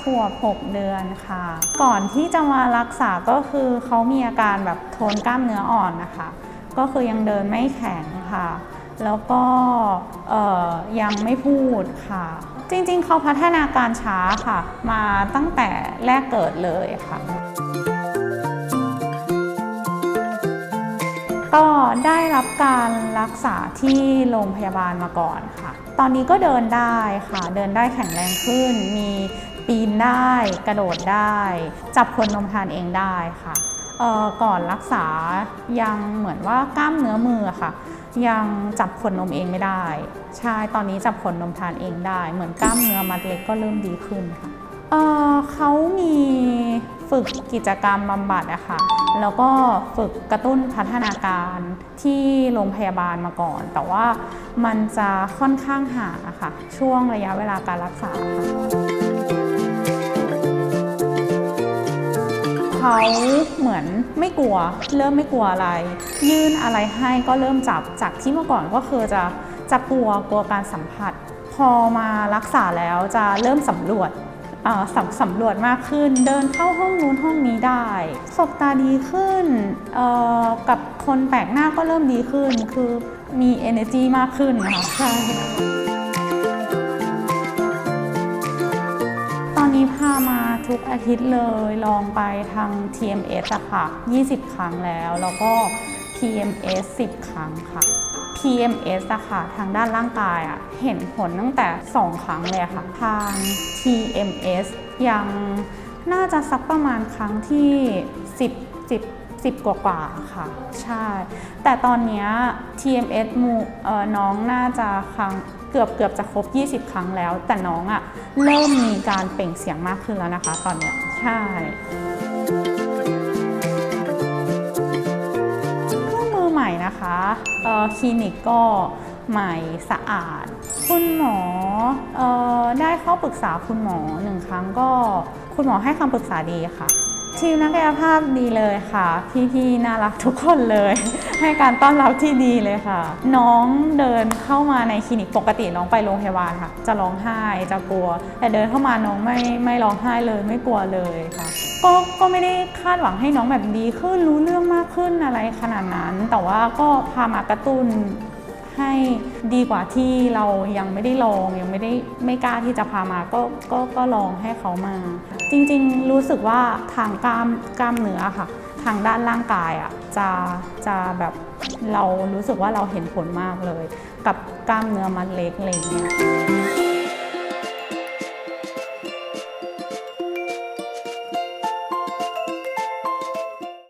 ขวบ 6 เดือนค่ะ ก่อนที่จะมารักษาก็คือเขามีอาการแบบโทนกล้ามเนื้ออ่อนนะคะ ก็คือยังเดินไม่แข็งค่ะ แล้วก็ยังไม่พูดค่ะ จริงๆ เขาพัฒนาการช้าค่ะ มาตั้งแต่แรกเกิดเลยค่ะก็ได้รับการรักษาที่โรงพยาบาลมาก่อนค่ะ ตอนนี้ก็เดินได้ค่ะ เดินได้แข็งแรงขึ้น มี ปีนได้ กระโดดได้ จับคนนมทานเองได้ค่ะก่อนรักษายังเหมือนว่ากล้ามเนื้อมือค่ะ ยังจับขวดนมเองไม่ได้ ใช่ตอนนี้จับขวดนมทานเองได้ เหมือนกล้ามเนื้อมัดเล็กก็เริ่มดีขึ้นค่ะเเขามีฝึกกิจกรรมบำบัดอะค่ะแล้วก็ฝึกกระตุ้นพัฒนาการที่โรงพยาบาลมาก่อน แต่ว่ามันจะค่อนข้างห่างอะค่ะช่วงระยะเวลาการรักษาค่ะ เขาเหมือนไม่กลัว เริ่มไม่กลัวอะไร ยื่นอะไรให้ก็เริ่มจับจากที่เมื่อก่อนก็คือจะจะกลัวกลัวการสัมผัส พอมารักษาแล้วจะเริ่มสำรวจสำสำรวจมากขึ้น เดินเข้าห้องนู้นห้องนี้ได้ สบตาดีขึ้นกับคนแปลกหน้าก็เริ่มดีขึ้น คือมี energy มากขึ้นนะคะใช่ ทุกอาทิตย์เลยลองไปทาง TMS อะค่ะ 20 ครั้งแล้ว แล้วก็ PMS 10 ครั้งค่ะ PMS อะค่ะ ทางด้านร่างกายอะเห็นผลตั้งแต่ 2 ครั้งเลยค่ะ ทาง TMS ยังน่าจะสักประมาณครั้งที่ 10 10 10 กว่ากว่าค่ะ ใช่ แต่ตอนนี้ TMS มูน้องน่าจะครั้ง เกือบเกือบจะครบ 20 ครั้งแล้ว แต่น้องอะเริ่มมีการเปล่งเสียงมากขึ้นแล้วนะคะ ตอนเนี้ยใช่เครื่องมือใหม่นะคะคลินิกก็ใหม่สะอาด คุณหมอออได้เข้าปรึกษาคุณหมอหนึ่งครั้งก็ คุณหมอให้คำปรึกษาดีค่ะ ทีมนักกายภาพดีเลยค่ะ พี่ๆน่ารักทุกคนเลย ให้การต้อนรับที่ดีเลยค่ะ น้องเดินเข้ามาในคลินิกปกติน้องไปโรงพยาบาลค่ะ จะร้องไห้จะกลัว แต่เดินเข้ามาน้องไม่ไม่ร้องไห้เลยไม่กลัวเลยค่ะ ก็ก็ไม่ได้คาดหวังให้น้องแบบดีขึ้นรู้เรื่องมากขึ้นอะไรขนาดนั้น แต่ว่าก็พามากระตุ้น ให้ดีกว่าที่เรายังไม่ได้ลองยังไม่ได้ไม่กล้าที่จะพามาก็ก็ก็ลองให้เขามา จริงๆรู้สึกว่าทางกล้ามกล้ามเนื้อค่ะ ทางด้านร่างกายอะจะจะแบบเรารู้สึกว่าเราเห็นผลมากเลย กับกล้ามเนื้อมัดเล็กอะไรอย่างเงี้ย